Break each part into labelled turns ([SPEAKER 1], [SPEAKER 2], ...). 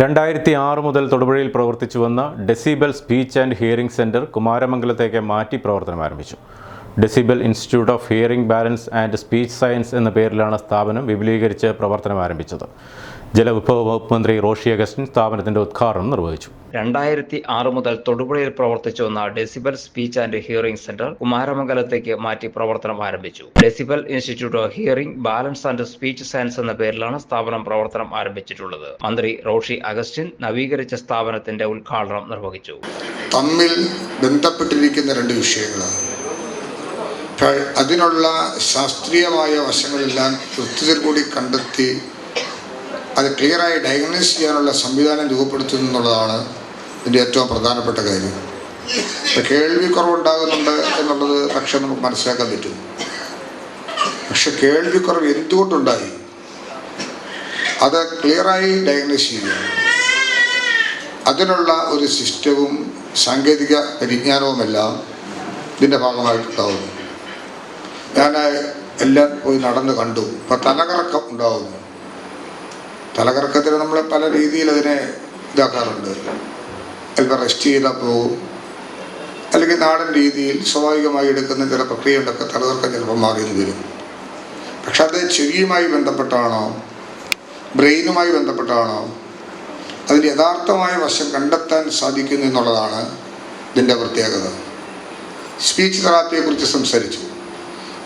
[SPEAKER 1] രണ്ടായിരത്തി ആറ് മുതൽ തൊടുപുഴയിൽ പ്രവർത്തിച്ചു വന്ന Decibel speech and hearing centre കുമാരമംഗലത്തേക്ക് മാറ്റി പ്രവർത്തനം ആരംഭിച്ചു. Decibel institute of hearing balance and speech science എന്ന പേരിലാണ് സ്ഥാപനം വിപുലീകരിച്ച് പ്രവർത്തനം ആരംഭിച്ചത്. ജലവിഭവ വകുപ്പ് മന്ത്രി റോഷി അഗസ്റ്റിൻ സ്ഥാപനത്തിന്റെ ഉദ്ഘാടനം നിർവഹിച്ചു.
[SPEAKER 2] രണ്ടായിരത്തി ആറ് മുതൽ തൊടുപുഴയിൽ പ്രവർത്തിച്ചു വന്ന Decibel speech and hearing centre കുമാരമംഗലത്തേക്ക് മാറ്റി പ്രവർത്തനം ആരംഭിച്ചു. Decibel institute of hearing balance and speech science എന്ന പേരിലാണ് സ്ഥാപനം പ്രവർത്തനം ആരംഭിച്ചിട്ടുള്ളത്. മന്ത്രി റോഷി അഗസ്റ്റിൻ നവീകരിച്ച സ്ഥാപനത്തിന്റെ ഉദ്ഘാടനം നിർവഹിച്ചു.
[SPEAKER 3] തമ്മിൽ ബന്ധപ്പെട്ടിരിക്കുന്ന രണ്ട് വിഷയങ്ങളാണ്. അതിനുള്ള ശാസ്ത്രീയമായ വശങ്ങളെല്ലാം കൃത്യത്തിൽ കൂടി കണ്ടെത്തി അത് ക്ലിയറായി ഡയഗ്നോസ് ചെയ്യാനുള്ള സംവിധാനം രൂപപ്പെടുത്തുന്നു എന്നുള്ളതാണ് ഇതിന്റെ ഏറ്റവും പ്രധാനപ്പെട്ട കാര്യം. ഇപ്പം കേൾവിക്കുറവുണ്ടാകുന്നുണ്ട് എന്നുള്ളത് പക്ഷെ നമുക്ക് മനസ്സിലാക്കാൻ പറ്റും. പക്ഷെ കേൾവിക്കുറവ് എന്തുകൊണ്ടുണ്ടായി? അത് ക്ലിയറായി ഡയഗ്നോസ് ചെയ്യുക. അതിനുള്ള ഒരു സിസ്റ്റവും സാങ്കേതിക പരിജ്ഞാനവുമെല്ലാം ഇതിന്റെ ഭാഗമായിട്ടുണ്ടാവുന്നു ഞാൻ എല്ലാം പോയി നടന്ന് കണ്ടു. ഇപ്പം തലകറക്കം ഉണ്ടാവുന്നു തലകറക്കത്തിന് നമ്മൾ പല രീതിയിൽ അതിനെ ഇതാക്കാറുണ്ട്. ചിലപ്പോൾ റെസ്റ്റ് ചെയ്താൽ പോകും. അല്ലെങ്കിൽ നാടൻ രീതിയിൽ സ്വാഭാവികമായി എടുക്കുന്ന ചില പ്രക്രിയ ഉണ്ടൊക്കെ തലകറക്കം ചിലപ്പോൾ മാറിയെന്ന് വരും. പക്ഷെ അത് ചെവിയുമായി ബന്ധപ്പെട്ടാണോ ബ്രെയിനുമായി ബന്ധപ്പെട്ടാണോ അതിന്റെ യഥാർത്ഥമായ വശം കണ്ടെത്താൻ സാധിക്കുന്നു എന്നുള്ളതാണ് ഇതിന്റെ പ്രത്യേകത. സ്പീച്ച് തെറാപ്പിയെക്കുറിച്ച് സംസാരിച്ചു.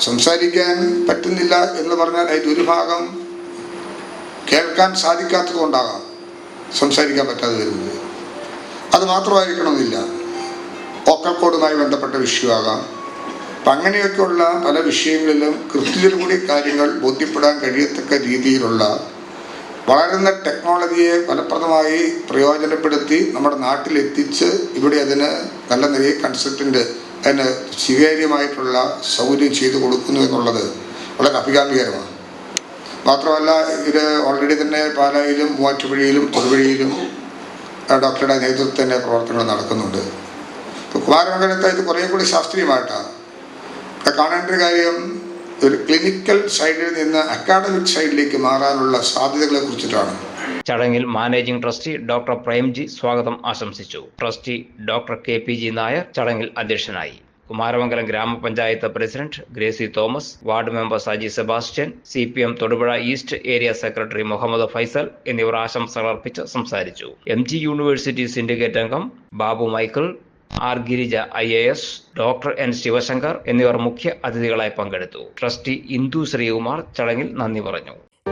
[SPEAKER 3] സംസാരിക്കാൻ പറ്റുന്നില്ല എന്ന് പറഞ്ഞാൽ അതിന്റെ ഒരു ഭാഗം കേൾക്കാൻ സാധിക്കാത്തത് കൊണ്ടാകാം സംസാരിക്കാൻ പറ്റാതെ വരുന്നത്. അത് മാത്രമായിരിക്കണമെന്നില്ല. ഓക്കൽ കോഡുമായി ബന്ധപ്പെട്ട വിഷയമാകാം. അപ്പം അങ്ങനെയൊക്കെയുള്ള പല വിഷയങ്ങളിലും കൃത്യത്തിൽ കൂടി കാര്യങ്ങൾ ബോധ്യപ്പെടാൻ കഴിയത്തക്ക രീതിയിലുള്ള വളരുന്ന ടെക്നോളജിയെ ഫലപ്രദമായി പ്രയോജനപ്പെടുത്തി നമ്മുടെ നാട്ടിലെത്തിച്ച് ഇവിടെ അതിന് നല്ല നിലയിൽ കൺസൾട്ടന്റ് അതിന് സ്വീകാര്യമായിട്ടുള്ള സൗകര്യം ചെയ്തു കൊടുക്കുന്നു എന്നുള്ളത് വളരെ അഭികാമ്യകരമാണ്. മാത്രമല്ല ഇത് ഓൾറെഡി തന്നെ പാലായിലും മൂവാറ്റുപുഴയിലും ആ ഡോക്ടറുടെ നേതൃത്വത്തിൽ തന്നെ പ്രവർത്തനങ്ങൾ നടക്കുന്നുണ്ട്. ഇപ്പോൾ കുമാരമംഗലത്ത് ഇത് കുറേ കൂടി ശാസ്ത്രീയമായിട്ടാണ് ഇവിടെ കാണേണ്ട ഒരു കാര്യം ഒരു ക്ലിനിക്കൽ സൈഡിൽ നിന്ന് അക്കാഡമിക് സൈഡിലേക്ക് മാറാനുള്ള സാധ്യതകളെ കുറിച്ചിട്ടാണ്.
[SPEAKER 2] ചടങ്ങിൽ മാനേജിംഗ് ട്രസ്റ്റി ഡോക്ടർ പ്രേംജി സ്വാഗതം ആശംസിച്ചു. Trustee doctor K P G Nair ചടങ്ങിൽ അധ്യക്ഷനായി. Kumaramangalam grama panchayat president Gracy Thomas ward member Saji Sebastian C P M Thodupuzha east area secretary Muhammad Faisal എന്നിവർ ആശംസകൾ അർപ്പിച്ച് സംസാരിച്ചു. എം ജി യൂണിവേഴ്സിറ്റി സിൻഡിക്കേറ്റ് അംഗം Babu Michael R Girija I A S doctor N Sivasankar എന്നിവർ മുഖ്യ അതിഥികളായി പങ്കെടുത്തു. Trustee Indu Sreekumar ചടങ്ങിൽ നന്ദി പറഞ്ഞു.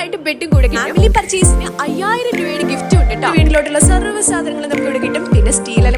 [SPEAKER 4] ആയിട്ട് ബെഡും കൂടെ ഫാമിലി പർച്ചേസിന് അയ്യായിരം രൂപയുടെ ഗിഫ്റ്റ് ഉണ്ട് കേട്ടോ വീട്ടിലോട്ടുള്ള സർവ സാധനങ്ങളും നമുക്ക് ഇവിടെ കിട്ടും.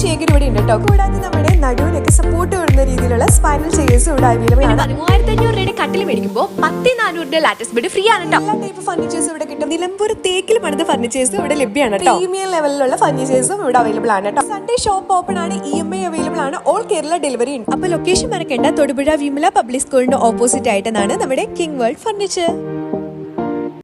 [SPEAKER 4] ഷേഖർ ഇവിടെ ഉണ്ട് കേട്ടോ. കൂടാതെ നമ്മുടെ നടുവിനൊക്കെ സപ്പോർട്ട് വരുന്ന രീതിയിലുള്ള സ്പൈനൽ ചെയേഴ്സും ഇവിടെ അവൈലബിൾ ആണ്.
[SPEAKER 5] പതിമൂവായിരത്തി അഞ്ഞൂറ് രൂപയുടെ കട്ടിൽ മേടിക്കുമ്പോൾ പത്ത് നാനൂറിന്റെ ലാറ്റസ്റ്റ് ബെഡ് ഫ്രീ ആണ് കേട്ടോ.
[SPEAKER 4] എല്ലാ ടൈപ്പ് ഫർണിച്ചേഴ്സ് ഇവിടെ കിട്ടും. നിലമ്പൂർ തേക്കിൽ പണിത ഫർണിച്ചേഴ്സ് ഇവിടെ ലഭ്യമാണ് കേട്ടോ. പ്രീമിയം ലെവലിലുള്ള ഫർണിച്ചേഴ്സും ഇവിടെ അവൈലബിൾ ആണ് കേട്ടോ. സൺഡേ ഷോപ്പ് ഓപ്പൺ ആണ് ഇ എം ഐ അവൈലബിൾ ആണ് ഓൾ കേരള ഡെലിവറി ഉണ്ട്. അപ്പൊ ലൊക്കേഷൻ മറക്കേണ്ട തൊടുപുഴ വിമല പബ്ലിക് സ്കൂളിന്റെ ഓപ്പോസിറ്റ് ആയിട്ടാണ് നമ്മുടെ കിങ് വേൾഡ് ഫർണിച്ചർ